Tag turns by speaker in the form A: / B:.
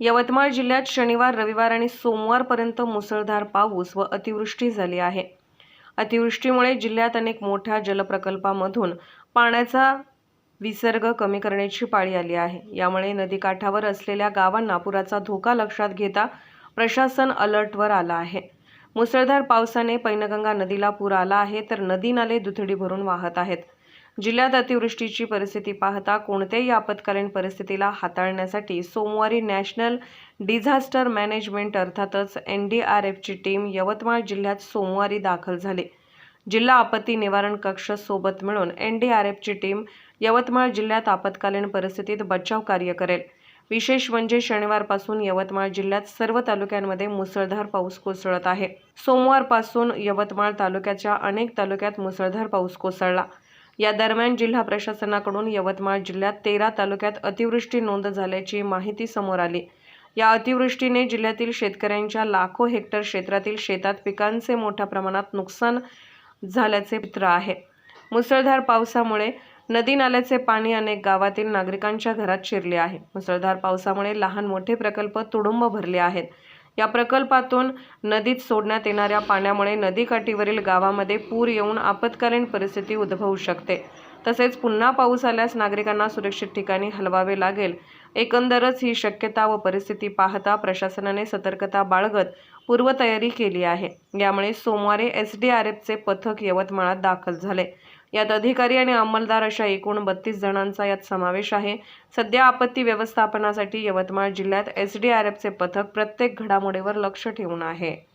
A: यवतमाळ जिल्ह्यात शनिवार रविवार आणि सोमवारपर्यंत मुसळधार पाऊस व अतिवृष्टी झाली आहे. अतिवृष्टीमुळे जिल्ह्यात अनेक मोठ्या जलप्रकल्पामधून पाण्याचा विसर्ग कमी करण्याची पाळी आली आहे. यामुळे नदीकाठावर असलेल्या गावांना पुराचा धोका लक्षात घेता प्रशासन अलर्टवर आलं आहे. मुसळधार पावसाने पैनगंगा नदीला पूर आला आहे तर नदी नाले दुथडी भरून वाहत आहेत. जिल्ह्यात अतिवृष्टीची परिस्थिती पाहता कोणत्याही आपत्कालीन परिस्थितीला हाताळण्यासाठी सोमवारी नॅशनल डिझास्टर मॅनेजमेंट अर्थातच एन डी आर एफची टीम यवतमाळ जिल्ह्यात सोमवारी दाखल झाली. जिल्हा आपत्ती निवारण कक्ष सोबत मिळून एन डी आर एफची टीम यवतमाळ जिल्ह्यात आपत्कालीन परिस्थितीत बचाव कार्य करेल. विशेष म्हणजे शनिवारपासून यवतमाळ जिल्ह्यात सर्व तालुक्यांमध्ये मुसळधार पाऊस कोसळत आहे. सोमवारपासून यवतमाळ तालुक्याच्या अनेक तालुक्यात मुसळधार पाऊस कोसळला. या दरम्यान जिल्हा प्रशासनाकडून यवतमाळ जिल्ह्यात तेरा तालुक्यात अतिवृष्टी नोंद झाल्याची माहिती समोर आली. या अतिवृष्टीने जिल्ह्यातील शेतकऱ्यांच्या लाखो हेक्टर क्षेत्रातील शेतात पिकांचे मोठ्या प्रमाणात नुकसान झाल्याचे चित्र आहे. मुसळधार पावसामुळे नदी नाल्याचे पाणी अनेक गावातील नागरिकांच्या घरात शिरले आहे. मुसळधार पावसामुळे लहान मोठे प्रकल्प तुडुंब भरले आहेत. या प्रकल्पातून नदीत सोडण्यात येणाऱ्या पाण्यामुळे नदीकाठीवरील गावामध्ये पूर येऊन आपत्कालीन परिस्थिती उद्भवू शकते. तसेच पुन्हा पाऊस आल्यास नागरिकांना सुरक्षित ठिकाणी हलवावे लागेल. एकंदरच ही शक्यता व परिस्थिती पाहता प्रशासनाने सतर्कता बाळगत पूर्वतयारी केली आहे. यामुळे सोमवारी एस डी आर एफचे पथक यवतमाळात दाखल झाले. यात अधिकारी आणि अंमलदार अशा एकूण बत्तीस जणांचा यात समावेश आहे. सध्या आपत्ती व्यवस्थापनासाठी यवतमाळ जिल्ह्यात एस डी आर एफचे पथक प्रत्येक घडामोडीवर लक्ष ठेवून आहे.